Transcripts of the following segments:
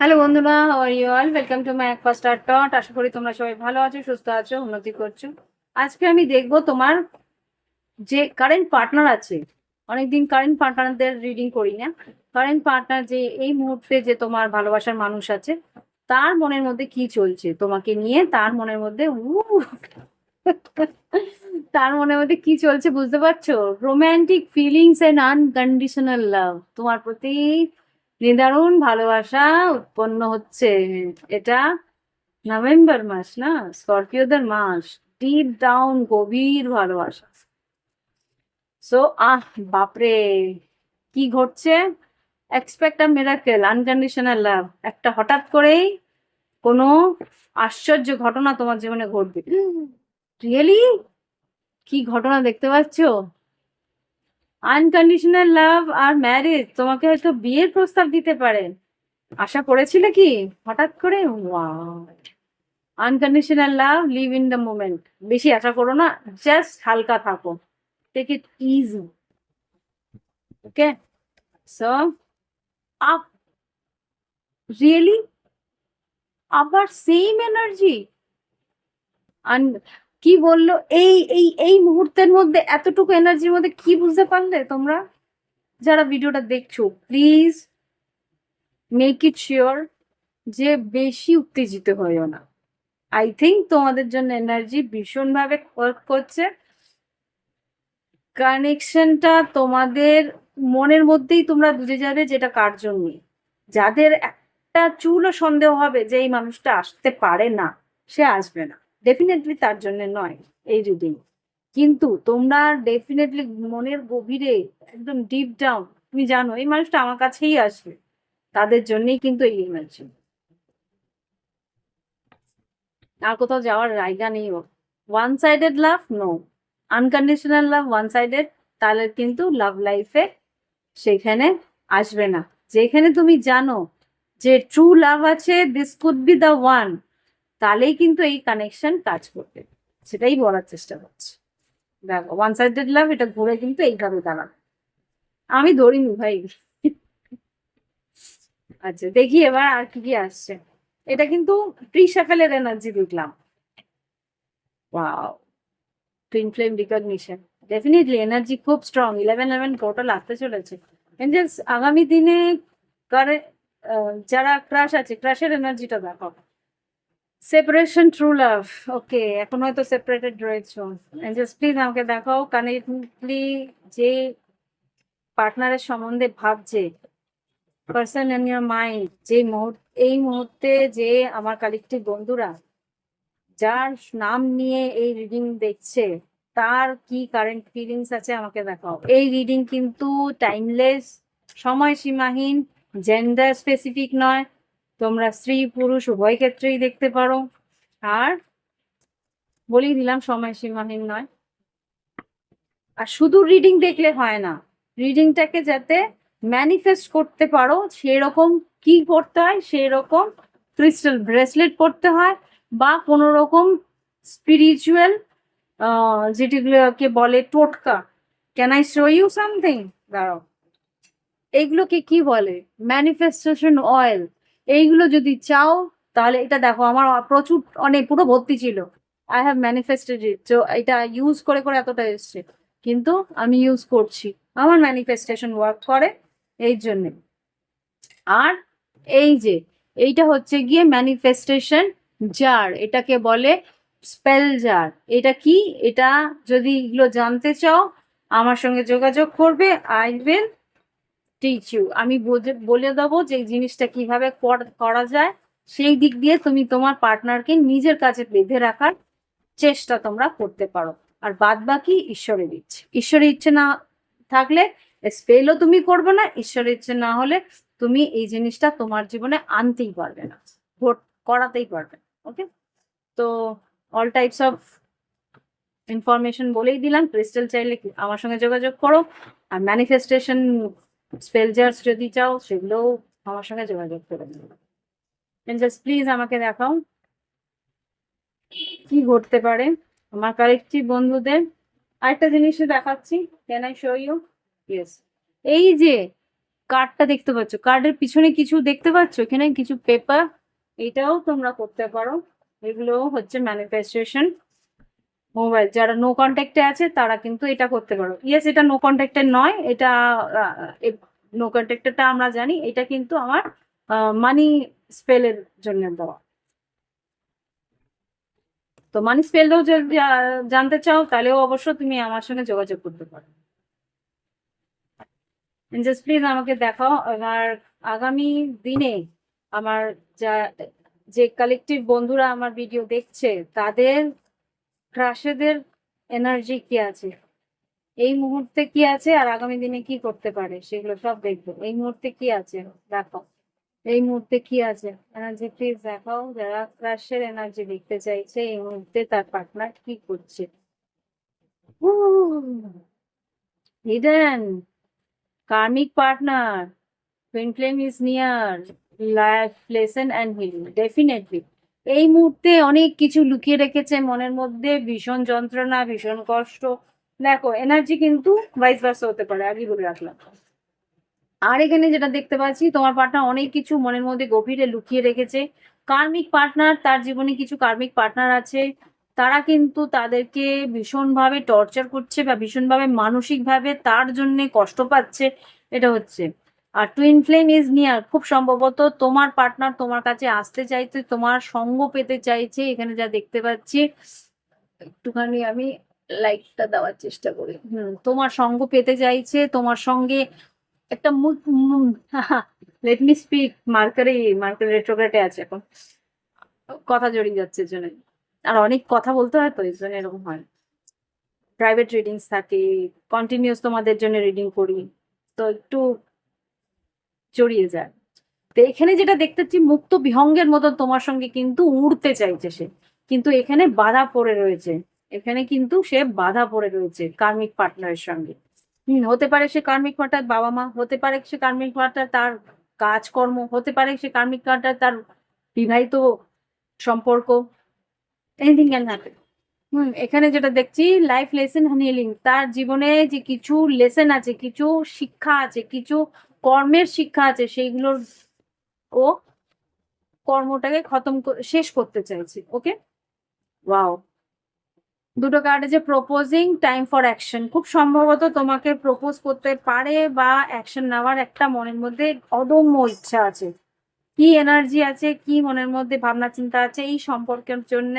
Hello বন্ধুরা are you all welcome to my first টট আশা করি তোমরা সবাই ভালো আছো, সুস্থ আছো, উন্নতি করছ। আজকে আমি দেখব তোমার যে কারেন্ট পার্টনার আছে। অনেকদিন কারেন্ট পার্টনারদের রিডিং করি না। কারেন্ট পার্টনার যে এই মুহূর্তে যে তোমার ভালোবাসার মানুষ আছে, তার মনের মধ্যে কি চলছে? তোমাকে নিয়ে তার মনের মধ্যে উ তার মনের মধ্যে কি চলছে বুঝতে পারছ? Romantic feelings and unconditional love তোমার প্রতি নিদারুণ ভালোবাসা উৎপন্ন হচ্ছে এটা নভেম্বর মাস না? স্করপিওদের মাস। ডিপ ডাউন গভীর ভালোবাসা। সো আহ, বাপরে, কি ঘটছে? Expect a miracle unconditional love একটা হঠাৎ করেই কোনো আশ্চর্য ঘটনা তোমার জীবনে ঘটবে। রিয়েলি কি ঘটনা দেখতে পাচ্ছো? আনকন্ডিশনাল লাভ আর ম্যারেজ তোমাকে হয়তো বিয়ের প্রস্তাব দিতে পারে। আশা করেছিলে কি? হঠাৎ করে? Unconditional love live in the moment বেশি আশা করো না জাস্ট হালকা থাকো। Take it easy okay so up really আবার সেম এনার্জি কি বলল? এই এই এই মুহূর্তের মধ্যে, এতটুকু এনার্জির মধ্যে কি বুঝতে পারলে তোমরা? যারা ভিডিওটা দেখছ প্লিজ মেক ইট শিওর যে বেশি উত্তেজিত হইও না। আই থিঙ্ক তোমাদের জন্য এনার্জি ভীষণভাবে ওয়ার্ক করছে। কানেকশনটা তোমাদের মনের মধ্যেই তোমরা বুঝে যাবে যেটা কার জন্য। যাদের একটা চুলও সন্দেহ হবে যে এই মানুষটা আসতে পারে না, সে আসবে না। ডেফিনেটলি তার জন্য নয়, এই রিডিং কিন্তু তোমরা ডেফিনেটলি মনের গভীরে একদম ডিপ ডাউন তুমি জানো, এই মানুষটা আমার কাছেই আসবে। তাদের জন্যই কিন্তু এই এনার্জি আর কোথাও যাওয়ার জায়গা নেই one sided love no unconditional love one sided তাহলে কিন্তু লাভ লাইফে সেখানে আসবে না। যেখানে তুমি জানো যে ট্রু লাভ আছে this could be the one তাহলেই কিন্তু এই কানেকশন কাজ করবে। সেটাই বলার চেষ্টা করছি। দেখো ওয়ান সাইডেড লাভ এটা ঘুরে কিন্তু এইভাবে দাঁড়াবে। আমি ধরিনি ভাই। আচ্ছা দেখি এবার আর কি কি আসছে। এটা কিন্তু প্রিসাফেলের এনার্জি দেখলাম। Wow twin flame recognition definitely energy খুব স্ট্রং ইলেভেন ইলেভেন পোর্টাল আসতে চলেছে। আগামী দিনে করে যারা ক্রাশ আছে ক্রাশের এনার্জিটা দেখো সেপারেশন ট্রু লাভ ওকে এখন হয়তো সেপারেটেড রয়েছে। এঞ্জেলস প্লিজ আমাকে দেখাও কানেক্টলি যে পার্টনারের সম্বন্ধে ভাবছে পার্সন ইন ইয়ার মাইন্ড যে মুহূর্তে, এই মুহূর্তে যে আমার কালেক্টিভ বন্ধুরা, যার নাম নিয়ে এই রিডিং দেখছে, তার কি কারেন্ট ফিলিংস আছে আমাকে দেখাও। এই রিডিং কিন্তু টাইমলেস সময়সীমাহীন জেন্ডার স্পেসিফিক নয় তোমরা স্ত্রী, পুরুষ, উভয় ক্ষেত্রেই দেখতে পারো। আর বলি দিলাম, সময়সীমাহীন নয়। আর শুধু রিডিং দেখলে হয় না রিডিংটাকে যাতে ম্যানিফেস্ট করতে পারো, সেরকম কি করতে হয়, সেরকম ক্রিস্টাল ব্রেসলেট পড়তে হয়, বা কোনো রকম স্পিরিচুয়াল যেটিগুলোকে বলে টোটকা। Can I show you something দাঁড়াও। এগুলোকে কি বলে? ম্যানিফেস্টেশন অয়েল এইগুলো যদি চাও, তাহলে এটা দেখো, আমার প্রচুর, অনেক, পুরো ভর্তি ছিল। আই হ্যাভ ম্যানিফেস্টেড ইট তো এটা ইউজ করে করে এতটা এসছে। কিন্তু আমি ইউজ করছি, আমার ম্যানিফেস্টেশন ওয়ার্ক করে এই জন্যে। আর এই যে, এইটা হচ্ছে গিয়ে ম্যানিফেস্টেশন জার এটাকে বলে স্পেল জার এটা কি? এটা যদি এগুলো জানতে চাও, আমার সঙ্গে যোগাযোগ করবে আই উইল টিচ ইউ আমি বলে দেবো যে জিনিসটা কীভাবে করা যায়, সেই দিক দিয়ে তুমি তোমার পার্টনারকে নিজের কাছে বেঁধে রাখার চেষ্টা তোমরা করতে পারো। আর বাদ বাকি ঈশ্বরের ইচ্ছে। ঈশ্বরের ইচ্ছে না থাকলে স্পেলও তুমি করবে না, ঈশ্বরের ইচ্ছে না হলে তুমি এই জিনিসটা তোমার জীবনে আনতেই পারবে না, ভোট করাতেই পারবে ওকে তো অল টাইপস অফ ইনফরমেশন বলেই দিলাম। ক্রিস্টাল চাইলে আমার সঙ্গে যোগাযোগ করো। আর ম্যানিফেস্টেশন স্পেলজার্স যদি চাও, সেগুলোও আমার সঙ্গে যোগাযোগ করে দেবো জাস্ট প্লিজ আমাকে দেখাও কি ঘটতে পারে। আমার কালেক্টিভ বন্ধুদের আরেকটা জিনিস দেখাচ্ছি। Can I show you yes এই যে কার্ডটা দেখতে পাচ্ছ কার্ডের পিছনে কিছু দেখতে পাচ্ছ? এখানে কিছু পেপার এটাও তোমরা করতে পারো। এগুলো হচ্ছে ম্যানিফেস্টেশন মোবাইল, যারা নো কন্ট্যাক্টে আছে তারা কিন্তু এটা করতে পারো। ইয়েস এটা নো কন্ট্যাক্টের নয়, এটা নো কন্ট্যাক্টেরটা আমরা জানি, এটা কিন্তু আমার মানি স্পেলের জন্য দেওয়া। তো মানি স্পেলটাও যদি জানতে চাও, তাহলেও অবশ্য তুমি আমার সঙ্গে যোগাযোগ করতে পারো। জাস্ট প্লিজ আমাকে দেখাও, আমার আগামী দিনে আমার যা, যে কালেকটিভ বন্ধুরা আমার ভিডিও দেখছে, তাদের ক্রাশেদের এনার্জি কি আছে? এই মুহূর্তে কি আছে আর আগামী দিনে কি করতে পারে? সেগুলো সব দেখব। এই মুহূর্তে কি আছে? দেখো। এই মুহূর্তে কি আছে? এনার্জি প্লিজ দেখাও যারা ক্রাশের এনার্জি দেখতে চাইছে, এই মুহূর্তে তার পার্টনার কি করছে? Hidden karmic partner twin flame is near life lesson and healing definitely এই মুহূর্তে অনেক কিছু লুকিয়ে রেখেছে মনের মধ্যে, ভীষণ যন্ত্রণা, ভীষণ কষ্ট। দেখো এনার্জি কিন্তু ভাইস ভার্সা হতে পারে আগে বলে রাখলাম। আর এখানে যেটা দেখতে পাচ্ছি, তোমার পার্টনার অনেক কিছু মনের মধ্যে গভীরে লুকিয়ে রেখেছে। কার্মিক পার্টনার তার জীবনে কিছু কার্মিক পার্টনার আছে। তারা কিন্তু তাদেরকে ভীষণভাবে টর্চার করছে বা ভীষণভাবে মানসিকভাবে তার জন্য কষ্ট পাচ্ছে। এটা হচ্ছে। আর টুইন ফ্লেম ইজ নিয়ার খুব সম্ভবত তোমার পার্টনার তোমার কাছে আসতে চাইছে, তোমার সঙ্গ পেতে চাইছে, এখানে যা দেখতে পাচ্ছি, একটুখানি আমি লাইটটা দেওয়ার চেষ্টা করি। হুম, তোমার সঙ্গ পেতে চাইছে, তোমার সঙ্গে একটা মুখ let me speak mercury mercury রেট্রোগ্রেটে আছে এখন। কথা জড়িয়ে যাচ্ছে জন্য আর অনেক কথা বলতে হয় তো এই জন্য এরকম হয়। প্রাইভেট রিডিংস থাকে কন্টিনিউস তোমাদের জন্য রিডিং করি। তো একটু জড়িয়ে যায়। তো এখানে যেটা দেখতে পাচ্ছি, মুক্ত বিহঙ্গের মতন তোমার সঙ্গে কিন্তু উড়তে চাইছে সে। কিন্তু এখানে বাধা পড়ে রয়েছে। এখানে কিন্তু সে বাধা পড়ে রয়েছে কার্মিক পার্টনারের সঙ্গে। হম, হতে পারে সে কার্মিক পার্টনার বাবা মা, হতে পারে সে কার্মিক পার্টনার তার কাজকর্ম, হতে পারে সে কার্মিক পার্টনার তার বিবাহিত সম্পর্ক। এনিথিং ক্যান হ্যাপেন হুম, এখানে যেটা দেখছি লাইফ লেসন হিলিং তার জীবনে যে কিছু লেসন আছে, কিছু শিক্ষা আছে, কিছু কর্মের শিক্ষা আছে, সেইগুলোর ও কর্মটাকে খতম শেষ করতে চাইছে ওকে ওয়াও দুটো কার্ড আছে প্রপোজিং টাইম ফর অ্যাকশন খুব সম্ভবত তোমাকে প্রপোজ করতে পারে বা অ্যাকশন নেওয়ার একটা মনের মধ্যে অদম্য ইচ্ছা আছে। কি এনার্জি আছে, কি মনের মধ্যে ভাবনা চিন্তা আছে এই সম্পর্কের জন্য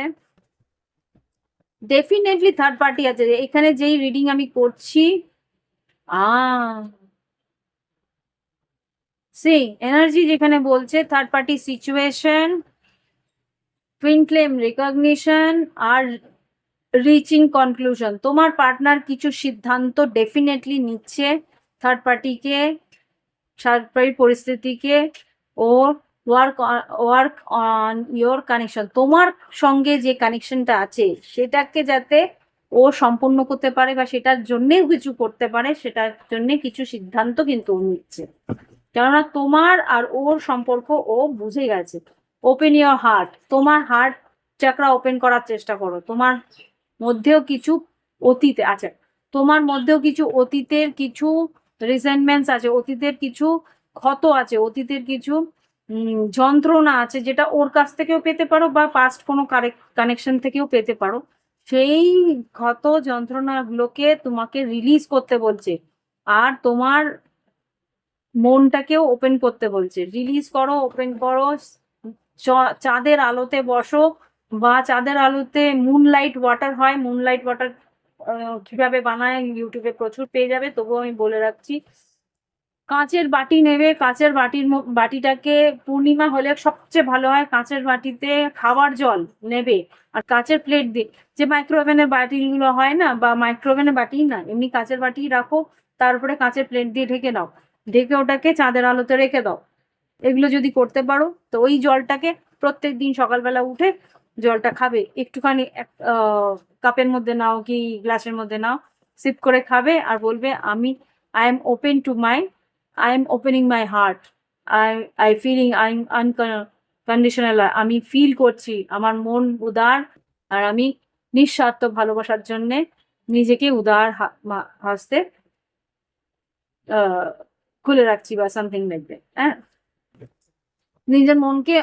ডেফিনেটলি থার্ড পার্টি আছে। এখানে যেই রিডিং আমি করছি সি এনার্জি যেখানে বলছে third party situation twin flame recognition আর রিচিং কনক্লুশন তোমার পার্টনার কিছু সিদ্ধান্ত ডেফিনেটলি নিচ্ছে থার্ড পার্টিকে থার্ড পার্টির পরিস্থিতিকে, ও work work on your connection তোমার সঙ্গে যে কানেকশনটা আছে, সেটাকে যাতে ও সম্পূর্ণ করতে পারে বা সেটার জন্যেও কিছু করতে পারে, সেটার জন্য কিছু সিদ্ধান্ত কিন্তু ও নিচ্ছে। কেননা তোমার আর ওর সম্পর্ক ও বুঝে গেছে। ওপেন ইয়োর হার্ট তোমার হার্ট চাকরা ওপেন করার চেষ্টা করো। তোমার মধ্যেও কিছু অতীতে আছে। তোমার মধ্যেও কিছু অতীতের কিছু রিসেন্টমেন্টস আছে, অতীতের কিছু ক্ষত আছে, অতীতের কিছু যন্ত্রণা আছে যেটা ওর কাছ থেকেও পেতে পারো বা পাস্ট কোনো কানেকশন থেকেও পেতে পারো। সেই ক্ষত যন্ত্রণাগুলোকে তোমাকে রিলিজ করতে বলছে আর তোমার মনটাকেও ওপেন করতে বলছে। রিলিজ করো ওপেন করো চাঁদের আলোতে বসো বা চাঁদের আলোতে মুনলাইট ওয়াটার হয়। মুনলাইট ওয়াটার কীভাবে বানায়? ইউটিউবে প্রচুর পেয়ে যাবে। তবুও আমি বলে রাখছি কাঁচের বাটি নেবে, কাঁচের বাটির বাটিটাকে পূর্ণিমা হলে সবচেয়ে ভালো হয়, কাঁচের বাটিতে খাবার জল নেবে। আর কাঁচের প্লেট দিয়ে যে মাইক্রোওভেনের বাটিগুলো হয় না, বা মাইক্রোওভেনের বাটি না, এমনি কাঁচের বাটি রাখো তারপরে কাঁচের প্লেট দিয়ে ঢেকে নাও ঢেকে ওটাকে চাঁদের আলোতে রেখে দাও। এগুলো যদি করতে পারো, তো ওই জলটাকে প্রত্যেক দিন সকালবেলা উঠে জলটা খাবে। একটুখানি এক কাপের মধ্যে নাও কি গ্লাসের মধ্যে নাও সিপ করে খাবে আর বলবে, আমি I am open to my am opening my heart I I feeling I unconditional আমি ফিল করছি আমার মন উদার আর আমি নিঃস্বার্থ ভালোবাসার জন্যে নিজেকে উদার হাসতে খুলে রাখছি বা সামথিং লাইক হ্যাঁ? নিজের মনকে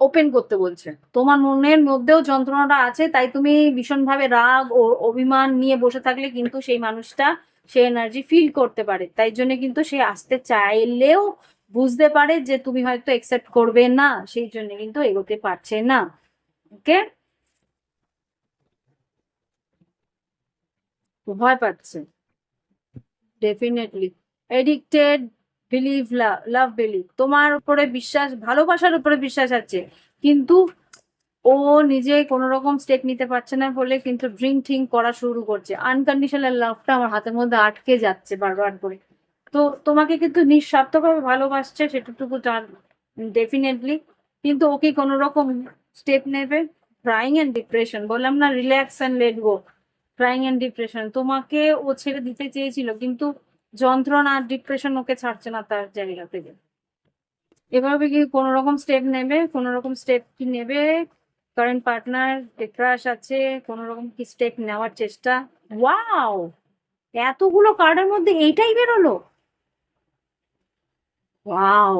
ওপেন করতে বলছে। তোমার মনের মধ্যেও যন্ত্রণাটা আছে, তাই তুমি ভীষণভাবে রাগ ও অভিমান নিয়ে বসে থাকলে কিন্তু সেই মানুষটা সে এনার্জি ফিল করতে পারে। তাই জন্য কিন্তু সে আসতে চাইলেও বুঝতে পারে যে তুমি হয়তো একসেপ্ট করবে না, সেই জন্য কিন্তু এগোতে পারছে না। ওকে ভয় পাচ্ছে। Definitely addicted believe love love believe তোমার উপরে বিশ্বাস, ভালোবাসার উপরে বিশ্বাস আছে। কিন্তু ও নিজে কোনো রকম স্টেপ নিতে পারছে না বলে কিন্তু ড্রিঙ্ক ঠিং করা শুরু করছে। আনকন্ডিশনাল লাভটা আমার হাতের মধ্যে আটকে যাচ্ছে বারবার করে। তো তোমাকে কিন্তু নিঃস্বার্থভাবে ভালোবাসছে সেটুকু ডেফিনেটলি কিন্তু ওকে কোনো রকম স্টেপ নেবে? ক্রাইং অ্যান্ড ডিপ্রেশন বললাম না relax and let go crying and depression তোমাকে ও ছেড়ে দিতে চেয়েছিল, কিন্তু যন্ত্রণা আর ডিপ্রেশন ওকে ছাড়ছে না তার জায়গা থেকে। এভাবে কি কোনো রকম স্টেপ নেবে? কোনো রকম স্টেপ কি নেবে? কারেন্ট পার্টনার ক্রাশ আছে কোনো রকম কি স্টেপ নেওয়ার চেষ্টা। ওয়াও এতগুলো কার্ডের মধ্যে এইটাই বেরোলো? ওয়াও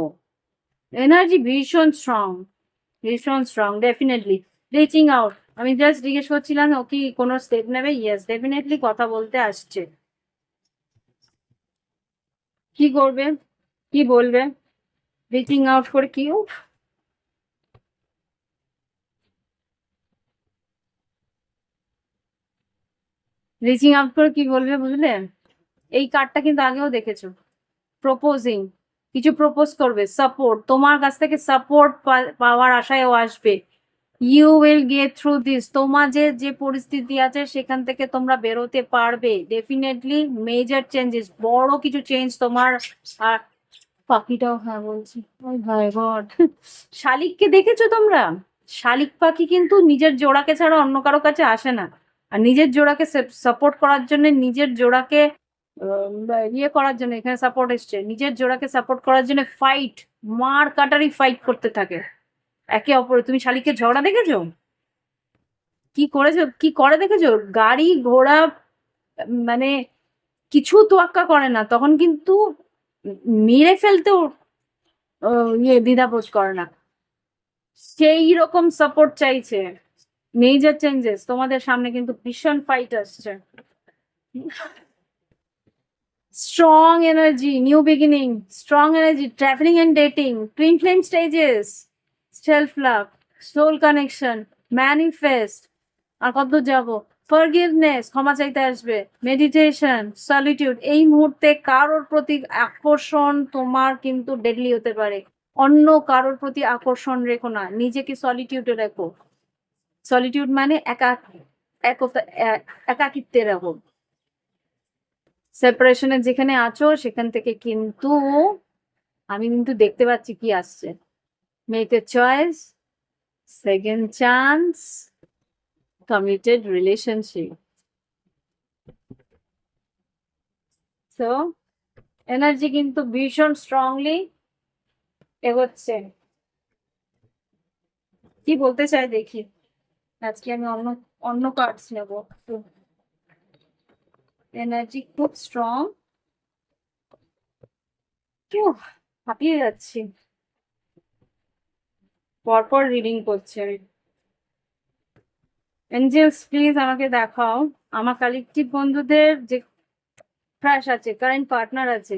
এনার্জি ভীষণ স্ট্রং ভীষণ স্ট্রং ডেফিনেটলি রিচিং আউট আমি জাস্ট জিজ্ঞেস করছিলাম, ও কি কোনো স্টেপ নেবে? ইয়েস ডেফিনেটলি কথা বলতে আসছে। কি করবে? কি বলবে? রিচিং আউট করে কি? রিচিং আউট করে কি বলবে বুঝলে? এই কার্ডটা কিন্তু আগেও দেখেছ। প্রপোজিং কিছু প্রপোজ করবে সাপোর্ট তোমার কাছ থেকে সাপোর্ট পাওয়ার আশায় আসবে। You will get through this তোমার যে যে পরিস্থিতি আছে সেখান থেকে তোমরা বেরোতে পারবে। ডেফিনেটলি মেজর চেঞ্জেস বড় কিছু চেঞ্জ তোমার আর পাখিটাও হ্যাঁ বলছি। ভাই গড শালিককে দেখেছ তোমরা? শালিক পাখি কিন্তু নিজের জোড়াকে ছাড়া অন্য কারও কাছে আসে না। আর নিজের জোড়াকে সাপোর্ট করার জন্য নিজের জোড়াকে ইয়ে করার জন্য, এখানে সাপোর্ট এসছে, নিজের জোড়াকে সাপোর্ট করার জন্য ফাইট মার কাটারি ফাইট করতে থাকে। একে অপরে তুমি শালিকের ঝগড়া দেখেছ? কি করেছ? কি করে দেখেছ? গাড়ি, ঘোড়া মানে কিছু তোয়াক্কা করে না, তখন কিন্তু মেরে ফেলতেও ইয়ে দ্বিধাবোধ করে না। সেই রকম সাপোর্ট চাইছে। মেজর চেঞ্জেস তোমাদের সামনে কিন্তু ভীষণ ফাইট আসছে। Strong energy new beginning strong energy travelling and dating twin flame stages self love soul connection manifest আর কত যাব? ফরগিভনেস ক্ষমা চাইতে আসবে মেডিটেশন সলিটিউড এই মুহূর্তে কারোর প্রতি আকর্ষণ তোমার কিন্তু ডেডলি হতে পারে। অন্য কারোর প্রতি আকর্ষণ রেখো না, নিজেকে সলিটিউডে রেখো। সলিটিউড মানে একা একতা- এ- একাকিত্বে রাখো সেপারেশনে যেখানে আছো, সেখান থেকে কিন্তু আমি কিন্তু দেখতে পাচ্ছি কি আসছে। Make a choice second chance committed relationship তো এনার্জি কিন্তু ভীষণ স্ট্রংলি এগোচ্ছে। কি বলতে চাই দেখি। আজকে আমি অন্য অন্য কার্ডস নেব। এনার্জি খুব স্ট্রং হাঁপিয়ে যাচ্ছি। পরপর রিডিং করছি। আমি এঞ্জেলস প্লিজ আমাকে দেখাও। আমার কালেকটিভ বন্ধুদের যে ক্রাশ আছে কারেন্ট পার্টনার আছে,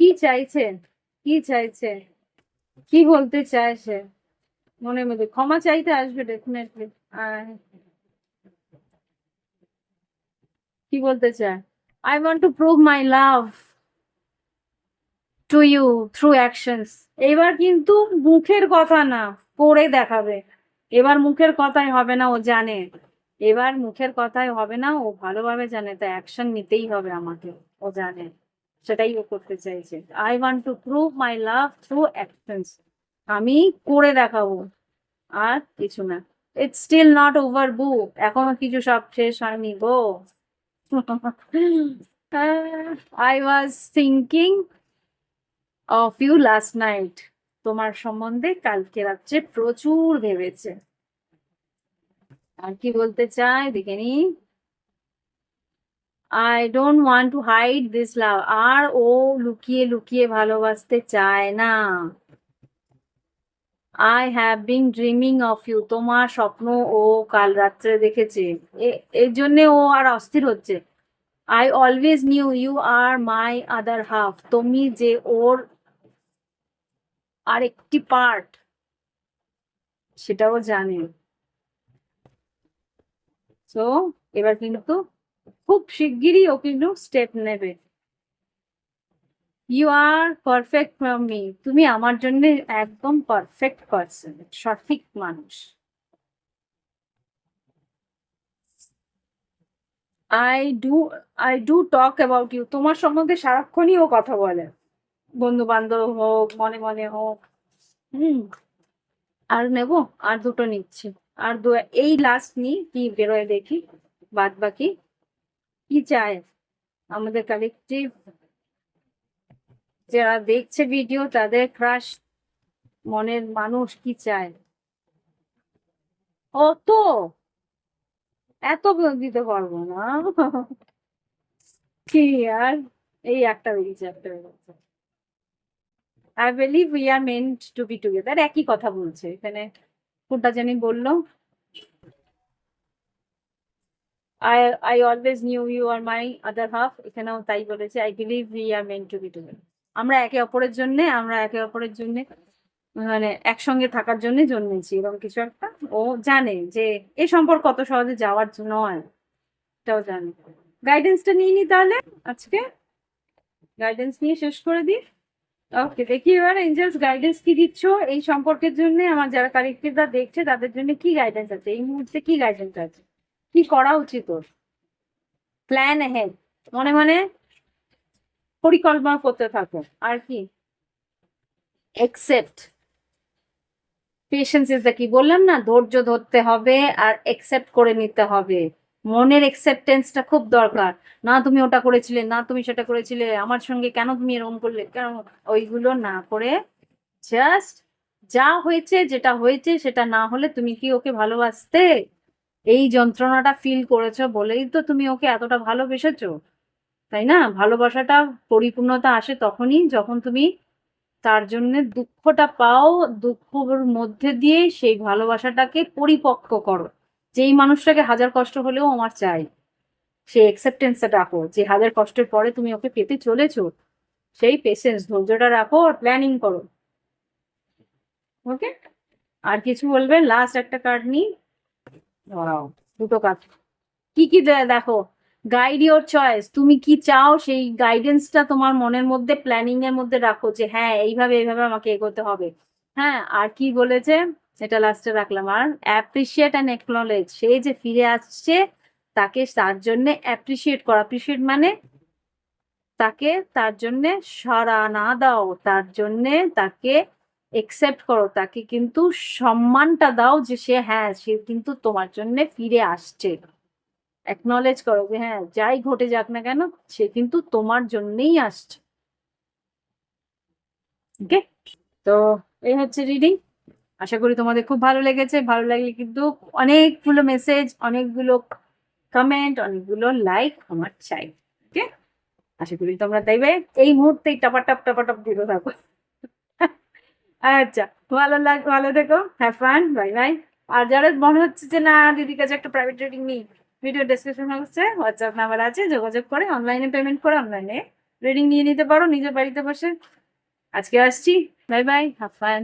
কি চাইছে? কি চাইছে? কি বলতে চাইছে মনের মধ্যে ক্ষমা চাইতে আসবে ডেফিনেটলি কি বলতে চায় I want to prove my love to you through actions এবার কিন্তু মুখের কথা না করে দেখাবে। এবার মুখের কথাই হবে না, ও জানে। এবার মুখের কথাই হবে না, ও ভালোভাবে জানে, তাই অ্যাকশন নিতেই হবে আমাকে, ও জানে। সেটাই ও করতে চাইছে। I want to prove my love through actions আমি করে দেখাবো, আর কিছু না। It's still not over book এখনও কিছু সব শেষ হয়নি go I was thinking of you last night তোমার সম্বন্ধে কালকে রাত্রে প্রচুর ভেবেছে। আর কি বলতে চাই দেখে নি। I don't want to hide this love আর ও লুকিয়ে লুকিয়ে ভালোবাসতে চায় না। I have been dreaming of you তোমার স্বপ্ন ও কাল রাত্রে দেখেছে। এর জন্য ও আর অস্থির হচ্ছে। I always need you are my other half তুমি যে ওর আরেকটি পার্ট সেটাও জানে। তো এবার কিন্তু খুব শিগগিরই ও কিন্তু স্টেপ নেবে। You are perfect from me তুমি আমার জন্য একদম পারফেক্ট পারসন সঠিক মানুষ। I do I do talk about you তোমার সম্বন্ধে সারাক্ষণই ও কথা বলে। বন্ধু বান্ধব হোক, মনে মনে হোক। হুম। আর নেব, আর দুটো নিচ্ছি। আর দু, এই লাস্ট নি কি বেরোয় দেখি বাদ বাকি কি চায়? আমাদের কালেকটিভ যারা দেখছে ভিডিও তাদের ক্রাশ মনের মানুষ কি চায়? অত! এত দিতে পারব না। কি আর? এই একটা বেরিয়েছে একটা বেরিয়েছে। I believe we are meant to be together একই কথা বলছে। এখানে কোনটা জানি বলল? I I always need you are my other half এখানেও তাই বলেছে। I believe we are meant to be together আমরা একে অপরের জন্য, আমরা একে অপরের জন্য মানে একসঙ্গে থাকার জন্য জন্মেছি, এরকম কিছু একটা। ও জানে যে এই সম্পর্ক কত সহজে যাওয়ার নয়। এটাও জানে। গাইডেন্সটা নিয়ে নি তাহলে আজকে। গাইডেন্স নিয়ে শেষ করে দিই ওকে দেখি এবার এঞ্জেলস গাইডেন্স কি দিচ্ছ? এই সম্পর্কের জন্য আমার যারা কালেক্টিভরা দেখছে, তাদের জন্য কি গাইডেন্স আছে? এই মুহূর্তে কি গাইডেন্স আছে? কি করা উচিত ওর? প্ল্যান হেড মনে মনে পরিকল্পনা করতে থাকো। আর কি? একসেপ্ট পেশেন্স ইজ দ্য কি বললাম না, ধৈর্য ধরতে হবে আর একসেপ্ট করে নিতে হবে। মনের একসেপ্টেন্সটা খুব দরকার। না তুমি ওটা করেছিলে, না তুমি সেটা করেছিলে। আমার সঙ্গে কেন তুমি এরকম করলে? কেন? ওইগুলো না করে জাস্ট যা হয়েছে, যেটা হয়েছে, সেটা না হলে তুমি কি ওকে ভালোবাসতে? এই যন্ত্রণাটা ফিল করেছ বলেই তো তুমি ওকে এতটা ভালোবেসেছো। তাই না? ভালোবাসাটা পরিপূর্ণতা আসে তখনই যখন তুমি তার জন্য দুঃখটা পাও দুঃখর মধ্যে দিয়ে সেই ভালোবাসাটাকে পরিপক্ক করো। যেই মানুষটাকে হাজার কষ্ট হলেও আমার চাই সেই অ্যাকসেপ্টেন্সটা রাখো। যে হাজার কষ্টের পরে তুমি ওকে পেতে চলেছো সেই পেশেন্স ধৈর্যটা রাখো আর প্ল্যানিং করো। ওকে আর কিছু বলবে? লাস্ট একটা কার্ড নিই। Wow, দুটো কার্ড কি কি দেখো। গাইড ইওর চয়েস তুমি কি চাও সেই গাইডেন্সটা তোমার মনের মধ্যে প্ল্যানিং এর মধ্যে রাখো যে হ্যাঁ এইভাবে এইভাবে আমাকে এগোতে হবে। হ্যাঁ আর কি বলেছে? এটা লাস্টে রাখলাম। আর অ্যাপ্রিসিয়েট অ্যান্ড একনলেজ সে যে ফিরে আসছে, তাকে তার জন্য অ্যাপ্রিসিয়েট করা। অ্যাপ্রিসিয়েট মানে তাকে তার জন্য সাড়া না দাও, তার জন্যে তাকে একসেপ্ট করো। তাকে কিন্তু সম্মানটা দাও যে সে হ্যাঁ সে কিন্তু তোমার জন্য ফিরে আসছে। অ্যাকনলেজ করো যে হ্যাঁ যাই ঘটে যাক না কেন, সে কিন্তু তোমার জন্যই আসছে। ওকে তো এই হচ্ছে রিডিং আশা করি তোমাদের খুব ভালো লেগেছে। ভালো লাগলে কিন্তু অনেকগুলো মেসেজ অনেকগুলো কমেন্ট অনেকগুলো লাইক আমার চাই ওকে আশা করি তোমরা দেবে এই মুহূর্তেই টাপাটাপ টাপাটাপ দিতে থাকো। আচ্ছা ভালো লাগ, ভালো থেকো। হ্যাভ ফান বাই বাই আর যারা মনে হচ্ছে যে না, দিদির কাছে একটা প্রাইভেট রিডিং নিই ভিডিও ডেসক্রিপশন বক্সে হোয়াটসঅ্যাপ নাম্বার আছে, যোগাযোগ করে অনলাইনে পেমেন্ট করে অনলাইনে রিডিং নিয়ে নিতে পারো, নিজের বাড়িতে বসে। আজকে আসছি। Bye bye half fun